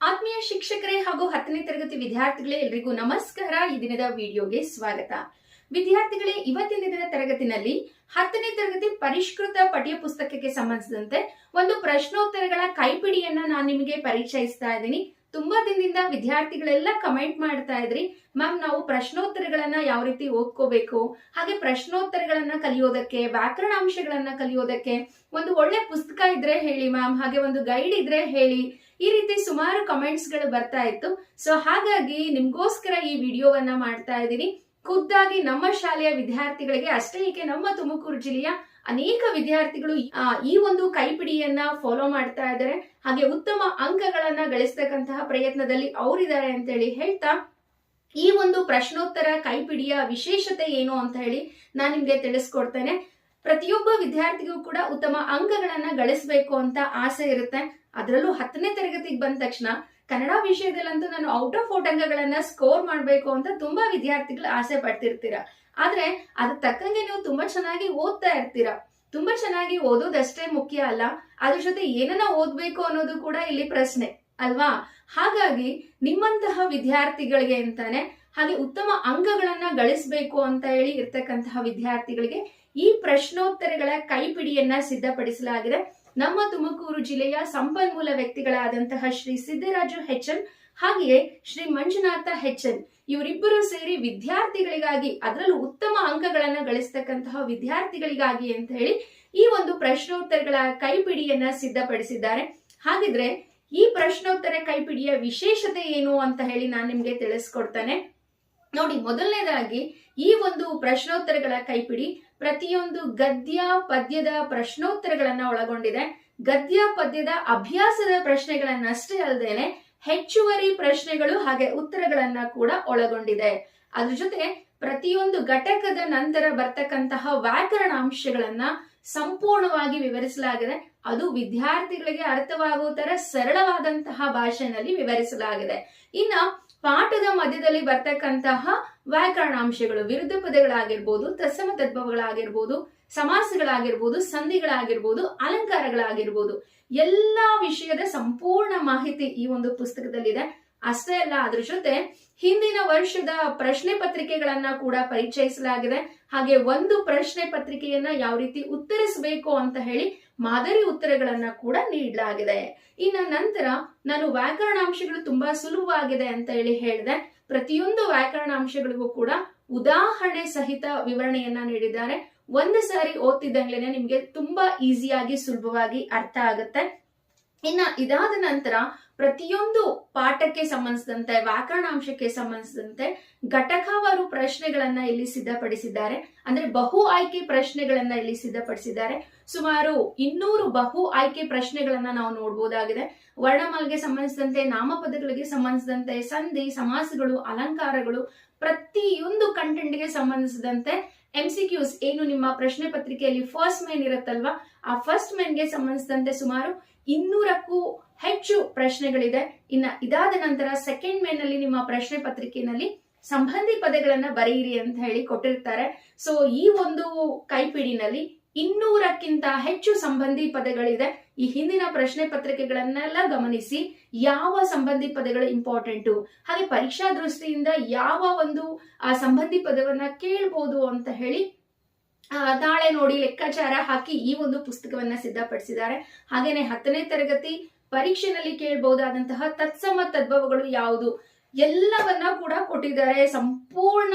ಆತ್ಮೀಯ ಶಿಕ್ಷಕರೇ ಹಾಗೂ ಹತ್ತನೇ ತರಗತಿ ವಿದ್ಯಾರ್ಥಿಗಳೇ ಎಲ್ರಿಗೂ ನಮಸ್ಕಾರ. ಈ ದಿನದ ವಿಡಿಯೋಗೆ ಸ್ವಾಗತ. ವಿದ್ಯಾರ್ಥಿಗಳೇ, ಇವತ್ತಿನ ದಿನದ ತರಗತಿನಲ್ಲಿ ಹತ್ತನೇ ತರಗತಿ ಪರಿಷ್ಕೃತ ಪಠ್ಯ ಪುಸ್ತಕಕ್ಕೆ ಸಂಬಂಧಿಸಿದಂತೆ ಒಂದು ಪ್ರಶ್ನೋತ್ತರಗಳ ಕೈಪಿಡಿಯನ್ನ ನಾನು ನಿಮಗೆ ಪರಿಚಯಿಸ್ತಾ ಇದ್ದೀನಿ. ತುಂಬಾ ದಿನದಿಂದ ವಿದ್ಯಾರ್ಥಿಗಳೆಲ್ಲ ಕಮೆಂಟ್ ಮಾಡ್ತಾ ಇದ್ರಿ. ಮ್ಯಾಮ್ ನಾವು ಪ್ರಶ್ನೋತ್ತರಗಳನ್ನ ಯಾವ ರೀತಿ ಓದ್ಕೋಬೇಕು? ಹಾಗೆ ಪ್ರಶ್ನೋತ್ತರಗಳನ್ನ ಕಲಿಯೋದಕ್ಕೆ, ವ್ಯಾಕರಣಾಂಶಗಳನ್ನ ಕಲಿಯೋದಕ್ಕೆ ಒಂದು ಒಳ್ಳೆ ಪುಸ್ತಕ ಇದ್ರೆ ಹೇಳಿ ಮ್ಯಾಮ್ ಹಾಗೆ ಒಂದು ಗೈಡ್ ಇದ್ರೆ ಹೇಳಿ. ಈ ರೀತಿ ಸುಮಾರು ಕಮೆಂಟ್ಸ್ಗಳು ಬರ್ತಾ ಇತ್ತು. ಸೊ ಹಾಗಾಗಿ ನಿಮ್ಗೋಸ್ಕರ ಈ ವಿಡಿಯೋವನ್ನ ಮಾಡ್ತಾ ಇದ್ದೀನಿ. ಖುದ್ದಾಗಿ ನಮ್ಮ ಶಾಲೆಯ ವಿದ್ಯಾರ್ಥಿಗಳಿಗೆ, ಅಷ್ಟೇ ಏಕೆ ನಮ್ಮ ತುಮಕೂರು ಜಿಲ್ಲೆಯ ಅನೇಕ ವಿದ್ಯಾರ್ಥಿಗಳು ಈ ಒಂದು ಕೈಪಿಡಿಯನ್ನ ಫಾಲೋ ಮಾಡ್ತಾ ಇದ್ದಾರೆ. ಹಾಗೆ ಉತ್ತಮ ಅಂಕಗಳನ್ನ ಗಳಿಸ್ತಕ್ಕಂತಹ ಪ್ರಯತ್ನದಲ್ಲಿ ಅವರಿದ್ದಾರೆ ಅಂತ ಹೇಳಿ ಹೇಳ್ತಾ, ಈ ಒಂದು ಪ್ರಶ್ನೋತ್ತರ ಕೈಪಿಡಿಯ ವಿಶೇಷತೆ ಏನು ಅಂತ ಹೇಳಿ ನಾನು ನಿಮ್ಗೆ ತಿಳಿಸ್ಕೊಡ್ತೇನೆ. ಪ್ರತಿಯೊಬ್ಬ ವಿದ್ಯಾರ್ಥಿಗೂ ಕೂಡ ಉತ್ತಮ ಅಂಕಗಳನ್ನ ಗಳಿಸಬೇಕು ಅಂತ ಆಸೆ ಇರುತ್ತೆ. ಅದರಲ್ಲೂ ಹತ್ತನೇ ತರಗತಿಗೆ ಬಂದ ತಕ್ಷಣ ಕನ್ನಡ ವಿಷಯದಲ್ಲಂತೂ ನಾನು ಔಟ್ ಆಫ್ ಔಟ್ ಅಂಕಗಳನ್ನ ಸ್ಕೋರ್ ಮಾಡಬೇಕು ಅಂತ ತುಂಬಾ ವಿದ್ಯಾರ್ಥಿಗಳು ಆಸೆ ಪಡ್ತಿರ್ತೀರ. ಆದ್ರೆ ಅದ್ ತಕ್ಕಂಗೆ ನೀವು ತುಂಬಾ ಚೆನ್ನಾಗಿ ಓದ್ತಾ ಇರ್ತೀರಾ. ತುಂಬಾ ಚೆನ್ನಾಗಿ ಓದೋದಷ್ಟೇ ಮುಖ್ಯ ಅಲ್ಲ, ಅದ್ರ ಜೊತೆ ಏನನ್ನ ಓದ್ಬೇಕು ಅನ್ನೋದು ಕೂಡ ಇಲ್ಲಿ ಪ್ರಶ್ನೆ, ಅಲ್ವಾ? ಹಾಗಾಗಿ ನಿಮ್ಮಂತಹ ವಿದ್ಯಾರ್ಥಿಗಳಿಗೆ ಅಂತಾನೆ, ಹಾಗೆ ಉತ್ತಮ ಅಂಕಗಳನ್ನ ಗಳಿಸಬೇಕು ಅಂತ ಹೇಳಿ ಇರ್ತಕ್ಕಂತಹ ವಿದ್ಯಾರ್ಥಿಗಳಿಗೆ ಈ ಪ್ರಶ್ನೋತ್ತರಗಳ ಕೈಪಿಡಿಯನ್ನ ಸಿದ್ಧಪಡಿಸಲಾಗಿದೆ. ನಮ್ಮ ತುಮಕೂರು ಜಿಲ್ಲೆಯ ಸಂಪನ್ಮೂಲ ವ್ಯಕ್ತಿಗಳಾದಂತಹ ಶ್ರೀ ಸಿದ್ದರಾಜು ಹೆಚ್ಎನ್ ಹಾಗೆಯೇ ಶ್ರೀ ಮಂಜುನಾಥ ಹೆಚ್ಎನ್ ಇವರಿಬ್ಬರು ಸೇರಿ ವಿದ್ಯಾರ್ಥಿಗಳಿಗಾಗಿ ಅದರಲ್ಲೂ ಉತ್ತಮ ಅಂಕಗಳನ್ನ ಗಳಿಸ್ತಕ್ಕಂತಹ ವಿದ್ಯಾರ್ಥಿಗಳಿಗಾಗಿ ಅಂತ ಹೇಳಿ ಈ ಒಂದು ಪ್ರಶ್ನೋತ್ತರಗಳ ಕೈಪಿಡಿಯನ್ನ ಸಿದ್ಧಪಡಿಸಿದ್ದಾರೆ. ಹಾಗಿದ್ರೆ ಈ ಪ್ರಶ್ನೋತ್ತರ ಕೈಪಿಡಿಯ ವಿಶೇಷತೆ ಏನು ಅಂತ ಹೇಳಿ ನಾನು ನಿಮ್ಗೆ ತಿಳಿಸ್ಕೊಡ್ತಾನೆ. ನೋಡಿ, ಮೊದಲನೇದಾಗಿ ಈ ಒಂದು ಪ್ರಶ್ನೋತ್ತರಗಳ ಕೈಪಿಡಿ ಪ್ರತಿಯೊಂದು ಗದ್ಯ ಪದ್ಯದ ಪ್ರಶ್ನೋತ್ತರಗಳನ್ನ ಒಳಗೊಂಡಿದೆ. ಗದ್ಯ ಪದ್ಯದ ಅಭ್ಯಾಸದ ಪ್ರಶ್ನೆಗಳನ್ನಷ್ಟೇ ಅಲ್ಲದೇನೆ ಹೆಚ್ಚುವರಿ ಪ್ರಶ್ನೆಗಳು ಹಾಗೆ ಉತ್ತರಗಳನ್ನ ಕೂಡ ಒಳಗೊಂಡಿದೆ. ಅದ್ರ ಜೊತೆ ಪ್ರತಿಯೊಂದು ಘಟಕದ ನಂತರ ಬರ್ತಕ್ಕಂತಹ ವ್ಯಾಕರಣ ಅಂಶಗಳನ್ನ ಸಂಪೂರ್ಣವಾಗಿ ವಿವರಿಸಲಾಗಿದೆ. ಅದು ವಿದ್ಯಾರ್ಥಿಗಳಿಗೆ ಅರ್ಥವಾಗುವ ತರ ಸರಳವಾದಂತಹ ಭಾಷೆನಲ್ಲಿ ವಿವರಿಸಲಾಗಿದೆ. ಇನ್ನ ಪಾಠದ ಮಧ್ಯದಲ್ಲಿ ಬರ್ತಕ್ಕಂತಹ ವ್ಯಾಕರಣಾಂಶಗಳು, ವಿರುದ್ಧ ಪದಗಳಾಗಿರ್ಬೋದು, ತತ್ಸಮ ತದ್ಭವಗಳಾಗಿರ್ಬೋದು, ಸಮಾಸಗಳಾಗಿರ್ಬೋದು, ಸಂಧಿಗಳಾಗಿರ್ಬೋದು, ಅಲಂಕಾರಗಳಾಗಿರ್ಬೋದು, ಎಲ್ಲಾ ವಿಷಯದ ಸಂಪೂರ್ಣ ಮಾಹಿತಿ ಈ ಒಂದು ಪುಸ್ತಕದಲ್ಲಿದೆ. ಅಷ್ಟೇ ಅಲ್ಲ, ಅದ್ರ ಜೊತೆ ಹಿಂದಿನ ವರ್ಷದ ಪ್ರಶ್ನೆ ಪತ್ರಿಕೆಗಳನ್ನ ಕೂಡ ಪರಿಚಯಿಸಲಾಗಿದೆ. ಹಾಗೆ ಒಂದು ಪ್ರಶ್ನೆ ಪತ್ರಿಕೆಯನ್ನ ಯಾವ ರೀತಿ ಉತ್ತರಿಸಬೇಕು ಅಂತ ಹೇಳಿ ಮಾದರಿ ಉತ್ತರಗಳನ್ನ ಕೂಡ ನೀಡಲಾಗಿದೆ. ಇನ್ನ ನಂತರ ನಾನು ವ್ಯಾಕರಣಾಂಶಗಳು ತುಂಬಾ ಸುಲಭವಾಗಿದೆ ಅಂತ ಹೇಳಿ ಹೇಳಿದೆ. ಪ್ರತಿಯೊಂದು ವ್ಯಾಕರಣಾಂಶಗಳಿಗೂ ಕೂಡ ಉದಾಹರಣೆ ಸಹಿತ ವಿವರಣೆಯನ್ನ ನೀಡಿದ್ದಾರೆ. ಒಂದು ಸಾರಿ ಓದ್ತಿದ್ದಂಗ್ಲೇನೆ ನಿಮ್ಗೆ ತುಂಬಾ ಈಸಿಯಾಗಿ ಸುಲಭವಾಗಿ ಅರ್ಥ ಆಗುತ್ತೆ. ಇನ್ನ ಇದಾದ ನಂತರ ಪ್ರತಿಯೊಂದು ಪಾಠಕ್ಕೆ ಸಂಬಂಧಿಸಿದಂತೆ, ವ್ಯಾಕರಣಾಂಶಕ್ಕೆ ಸಂಬಂಧಿಸಿದಂತೆ ಘಟಕವಾರು ಪ್ರಶ್ನೆಗಳನ್ನ ಇಲ್ಲಿ ಸಿದ್ಧಪಡಿಸಿದ್ದಾರೆ. ಅಂದ್ರೆ ಬಹು ಆಯ್ಕೆ ಪ್ರಶ್ನೆಗಳನ್ನ ಇಲ್ಲಿ ಸಿದ್ಧಪಡಿಸಿದ್ದಾರೆ. ಸುಮಾರು ಇನ್ನೂರು ಬಹು ಆಯ್ಕೆ ಪ್ರಶ್ನೆಗಳನ್ನ ನಾವು ನೋಡಬಹುದಾಗಿದೆ ವರ್ಣಮಾಲೆಗೆ ಸಂಬಂಧಿಸಿದಂತೆ, ನಾಮಪದಗಳಿಗೆ ಸಂಬಂಧಿಸಿದಂತೆ, ಸಂಧಿ, ಸಮಾಸಗಳು, ಅಲಂಕಾರಗಳು, ಪ್ರತಿಯೊಂದು ಕಂಟೆಂಟ್ಗೆ ಸಂಬಂಧಿಸಿದಂತೆ ಎಂ ಸಿ ಕ್ಯೂಸ್ ಏನು ನಿಮ್ಮ ಪ್ರಶ್ನೆ ಪತ್ರಿಕೆಯಲ್ಲಿ ಫಸ್ಟ್ ಮೇನ್ ಇರುತ್ತಲ್ವಾ? ಆ ಫಸ್ಟ್ ಮೇನ್ಗೆ ಸಂಬಂಧಿಸಿದಂತೆ ಸುಮಾರು ಇನ್ನೂರಕ್ಕೂ ಹೆಚ್ಚು ಪ್ರಶ್ನೆಗಳಿದೆ. ಇನ್ನ ಇದಾದ ನಂತರ ಸೆಕೆಂಡ್ ಮೇನ್ನಲ್ಲಿ ನಿಮ್ಮ ಪ್ರಶ್ನೆ ಪತ್ರಿಕೆನಲ್ಲಿ ಸಂಬಂಧಿ ಪದಗಳನ್ನ ಬರೆಯಿರಿ ಅಂತ ಹೇಳಿ ಕೊಟ್ಟಿರ್ತಾರೆ. ಸೊ ಈ ಒಂದು ಕೈಪಿಡಿನಲ್ಲಿ ಇನ್ನೂರಕ್ಕಿಂತ ಹೆಚ್ಚು ಸಂಬಂಧಿ ಪದಗಳಿದೆ. ಈ ಹಿಂದಿನ ಪ್ರಶ್ನೆ ಪತ್ರಿಕೆಗಳನ್ನೆಲ್ಲ ಗಮನಿಸಿ ಯಾವ ಸಂಬಂಧಿ ಪದಗಳು ಇಂಪಾರ್ಟೆಂಟು ಹಾಗೆ ಪರೀಕ್ಷಾ ದೃಷ್ಟಿಯಿಂದ ಯಾವ ಒಂದು, ಆ ಸಂಬಂಧಿ ಪದವನ್ನ ಕೇಳ್ಬೋದು ಅಂತ ಹೇಳಿ ನೋಡಿ ಲೆಕ್ಕಾಚಾರ ಹಾಕಿ ಈ ಒಂದು ಪುಸ್ತಕವನ್ನ ಸಿದ್ಧಪಡಿಸಿದ್ದಾರೆ. ಹಾಗೇನೆ ಹತ್ತನೇ ತರಗತಿ ಪರೀಕ್ಷೆನಲ್ಲಿ ಕೇಳಬಹುದಾದಂತಹ ತತ್ಸಮ ತದ್ಭವಗಳು ಯಾವುದು? ಎಲ್ಲವನ್ನ ಕೂಡ ಕೊಟ್ಟಿದ್ದಾರೆ. ಸಂಪೂರ್ಣ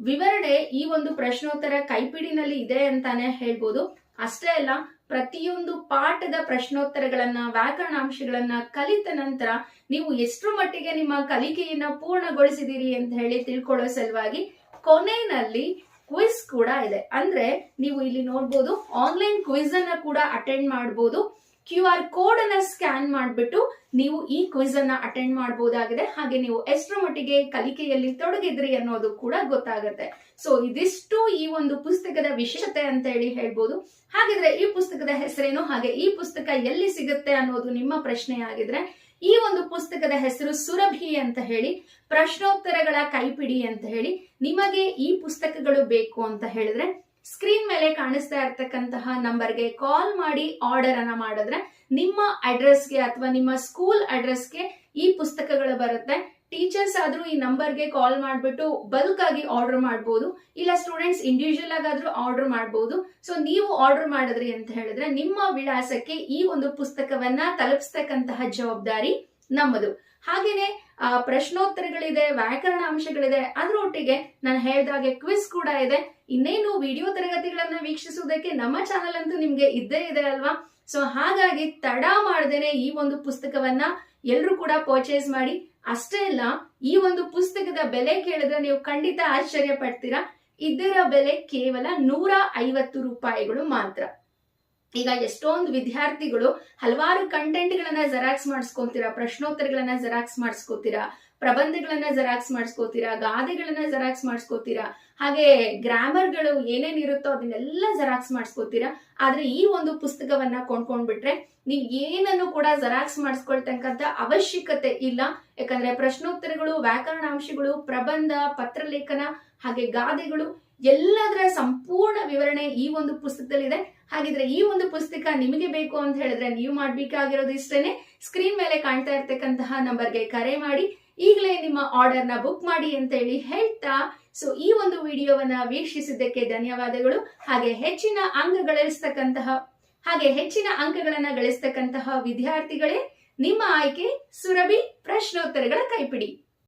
ವಿವರಣೆ ಈ ಒಂದು ಪ್ರಶ್ನೋತ್ತರ ಕೈಪಿಡಿನಲ್ಲಿ ಇದೆ ಅಂತಾನೆ ಹೇಳ್ಬೋದು. ಅಷ್ಟೇ ಅಲ್ಲ, ಪ್ರತಿಯೊಂದು ಪಾಠದ ಪ್ರಶ್ನೋತ್ತರಗಳನ್ನ, ವ್ಯಾಕರಣಾಂಶಗಳನ್ನ ಕಲಿತ ನಂತರ ನೀವು ಎಷ್ಟು ಮಟ್ಟಿಗೆ ನಿಮ್ಮ ಕಲಿಕೆಯನ್ನ ಪೂರ್ಣಗೊಳಿಸಿದಿರಿ ಅಂತ ಹೇಳಿ ತಿಳ್ಕೊಳ್ಳೋ ಸಲುವಾಗಿ ಕೊನೆಯಲ್ಲಿ ಕ್ವಿಸ್ ಕೂಡ ಇದೆ. ಅಂದ್ರೆ ನೀವು ಇಲ್ಲಿ ನೋಡ್ಬೋದು ಆನ್ಲೈನ್ ಕ್ವಿಜ್ ಅನ್ನ ಕೂಡ ಅಟೆಂಡ್ ಮಾಡಬಹುದು ಕ್ಯೂ ಆರ್ ಕೋಡ್ ಅನ್ನ ಸ್ಕ್ಯಾನ್ ಮಾಡಿಬಿಟ್ಟು ನೀವು ಈ ಕ್ವಿಜ್ ಅನ್ನ ಅಟೆಂಡ್ ಮಾಡಬಹುದಾಗಿದೆ ಹಾಗೆ ನೀವು ಎಷ್ಟರ ಮಟ್ಟಿಗೆ ಕಲಿಕೆಯಲ್ಲಿ ತೊಡಗಿದ್ರಿ ಅನ್ನೋದು ಕೂಡ ಗೊತ್ತಾಗುತ್ತೆ. ಸೊ ಇದಿಷ್ಟು ಈ ಒಂದು ಪುಸ್ತಕದ ವಿಶೇಷತೆ ಅಂತ ಹೇಳಿ ಹೇಳ್ಬೋದು. ಹಾಗಿದ್ರೆ ಈ ಪುಸ್ತಕದ ಹೆಸರೇನು, ಹಾಗೆ ಈ ಪುಸ್ತಕ ಎಲ್ಲಿ ಸಿಗುತ್ತೆ ಅನ್ನೋದು ನಿಮ್ಮ ಪ್ರಶ್ನೆ ಆಗಿದ್ರೆ ಈ ಒಂದು ಪುಸ್ತಕದ ಹೆಸರು ಸುರಭಿ ಅಂತ ಹೇಳಿ, ಪ್ರಶ್ನೋತ್ತರಗಳ ಕೈಪಿಡಿ ಅಂತ ಹೇಳಿ, ನಿಮಗೆ ಈ ಪುಸ್ತಕಗಳು ಬೇಕು ಅಂತ ಹೇಳಿದ್ರೆ ಸ್ಕ್ರೀನ್ ಮೇಲೆ ಕಾಣಿಸ್ತಾ ಇರ್ತಕ್ಕಂತಹ ನಂಬರ್ಗೆ ಕಾಲ್ ಮಾಡಿ ಆರ್ಡರ್ ಅನ್ನ ಮಾಡಿದ್ರೆ, ನಿಮ್ಮ ಅಡ್ರೆಸ್ಗೆ ಅಥವಾ ನಿಮ್ಮ ಸ್ಕೂಲ್ ಅಡ್ರೆಸ್ಗೆ ಈ ಪುಸ್ತಕಗಳು ಬರುತ್ತೆ. ಟೀಚರ್ಸ್ ಆದ್ರೂ ಈ ನಂಬರ್ಗೆ ಕಾಲ್ ಮಾಡಿಬಿಟ್ಟು ಬಲ್ಕ್ ಆಗಿ ಆರ್ಡರ್ ಮಾಡಬಹುದು ಇಲ್ಲ ಸ್ಟೂಡೆಂಟ್ಸ್ ಇಂಡಿವಿಜುವಲ್ ಆಗಾದ್ರೂ ಆರ್ಡರ್ ಮಾಡಬಹುದು ಸೊ ನೀವು ಆರ್ಡರ್ ಮಾಡಿದ್ರಿ ಅಂತ ಹೇಳಿದ್ರೆ ನಿಮ್ಮ ವಿಳಾಸಕ್ಕೆ ಈ ಒಂದು ಪುಸ್ತಕವನ್ನ ತಲುಪಿಸ್ತಕ್ಕಂತಹ ಜವಾಬ್ದಾರಿ ನಮ್ಮದು. ಹಾಗೇನೆ ಪ್ರಶ್ನೋತ್ತರಗಳಿದೆ ವ್ಯಾಕರಣ ಅಂಶಗಳಿದೆ ಅದರೊಟ್ಟಿಗೆ ನಾನು ಹೇಳಿದಾಗೆ ಕ್ವಿಸ್ ಕೂಡ ಇದೆ. ಇನ್ನೇನು ವಿಡಿಯೋ ತರಗತಿಗಳನ್ನ ವೀಕ್ಷಿಸುವುದಕ್ಕೆ ನಮ್ಮ ಚಾನಲ್ ಅಂತೂ ನಿಮ್ಗೆ ಇದ್ದೇ ಇದೆ ಅಲ್ವಾ? ಸೊ ಹಾಗಾಗಿ ತಡ ಮಾಡದೇನೆ ಈ ಒಂದು ಪುಸ್ತಕವನ್ನ ಎಲ್ಲರೂ ಕೂಡ ಪರ್ಚೇಸ್ ಮಾಡಿ. ಅಷ್ಟೇ ಅಲ್ಲ, ಈ ಒಂದು ಪುಸ್ತಕದ ಬೆಲೆ ಕೇಳಿದ್ರೆ ನೀವು ಖಂಡಿತ ಆಶ್ಚರ್ಯ ಪಡ್ತೀರಾ ಇದರ ಬೆಲೆ ಕೇವಲ ನೂರ ಐವತ್ತು ರೂಪಾಯಿಗಳು ಮಾತ್ರ. ಈಗ ಎಷ್ಟೊಂದು ವಿದ್ಯಾರ್ಥಿಗಳು ಹಲವಾರು ಕಂಟೆಂಟ್ ಗಳನ್ನ ಜೆರಾಕ್ಸ್ ಮಾಡಿಸ್ಕೊತೀರಾ, ಪ್ರಶ್ನೋತ್ತರಗಳನ್ನ ಜೆರಾಕ್ಸ್ ಮಾಡಿಸ್ಕೊತೀರಾ, ಪ್ರಬಂಧಗಳನ್ನ ಜೆರಾಕ್ಸ್ ಮಾಡಿಸ್ಕೋತೀರಾ, ಗಾದೆಗಳನ್ನ ಜೆರಾಕ್ಸ್ ಮಾಡಿಸ್ಕೋತೀರಾ, ಹಾಗೆ ಗ್ರಾಮರ್ಗಳು ಗಳು ಏನೇನಿರುತ್ತೋ ಅದನ್ನೆಲ್ಲ ಜೆರಾಕ್ಸ್ ಮಾಡಿಸ್ಕೋತೀರಾ, ಆದ್ರೆ ಈ ಒಂದು ಪುಸ್ತಕವನ್ನ ಕೊಂಡ್ಕೊಂಡ್ಬಿಟ್ರೆ ನೀವು ಏನನ್ನು ಕೂಡ ಜೆರಾಕ್ಸ್ ಮಾಡಿಸ್ಕೊಳ್ತಕ್ಕಂತ ಅವಶ್ಯಕತೆ ಇಲ್ಲ. ಯಾಕಂದ್ರೆ ಪ್ರಶ್ನೋತ್ತರಗಳು, ವ್ಯಾಕರಣಾಂಶಗಳು, ಪ್ರಬಂಧ, ಪತ್ರಲೇಖನ ಹಾಗೆ ಗಾದೆಗಳು ಎಲ್ಲದರ ಸಂಪೂರ್ಣ ವಿವರಣೆ ಈ ಒಂದು ಪುಸ್ತಕದಲ್ಲಿದೆ. ಹಾಗಿದ್ರೆ ಈ ಒಂದು ಪುಸ್ತಕ ನಿಮಗೆ ಬೇಕು ಅಂತ ಹೇಳಿದ್ರೆ ನೀವು ಮಾಡ್ಬೇಕಾಗಿರೋದು ಇಷ್ಟೇನೆ. ಸ್ಕ್ರೀನ್ ಮೇಲೆ ಕಾಣ್ತಾ ಇರ್ತಕ್ಕಂತಹ ನಂಬರ್ಗೆ ಕರೆ ಮಾಡಿ. ಈಗಲೇ ನಿಮ್ಮ ಆರ್ಡರ್ನ ಬುಕ್ ಮಾಡಿ ಅಂತ ಹೇಳಿ ಹೇಳ್ತಾ. ಸೊ ಈ ಒಂದು ವಿಡಿಯೋವನ್ನ ವೀಕ್ಷಿಸಿದ್ದಕ್ಕೆ ಧನ್ಯವಾದಗಳು. ಹಾಗೆ ಹೆಚ್ಚಿನ ಅಂಕ ಗಳಿಸ್ತಕ್ಕಂತಹ, ಹಾಗೆ ಹೆಚ್ಚಿನ ಅಂಕಗಳನ್ನ ಗಳಿಸ್ತಕ್ಕಂತಹ ವಿದ್ಯಾರ್ಥಿಗಳೇ, ನಿಮ್ಮ ಆಯ್ಕೆ ಸುರಭಿ ಪ್ರಶ್ನೋತ್ತರಗಳ ಕೈಪಿಡಿ.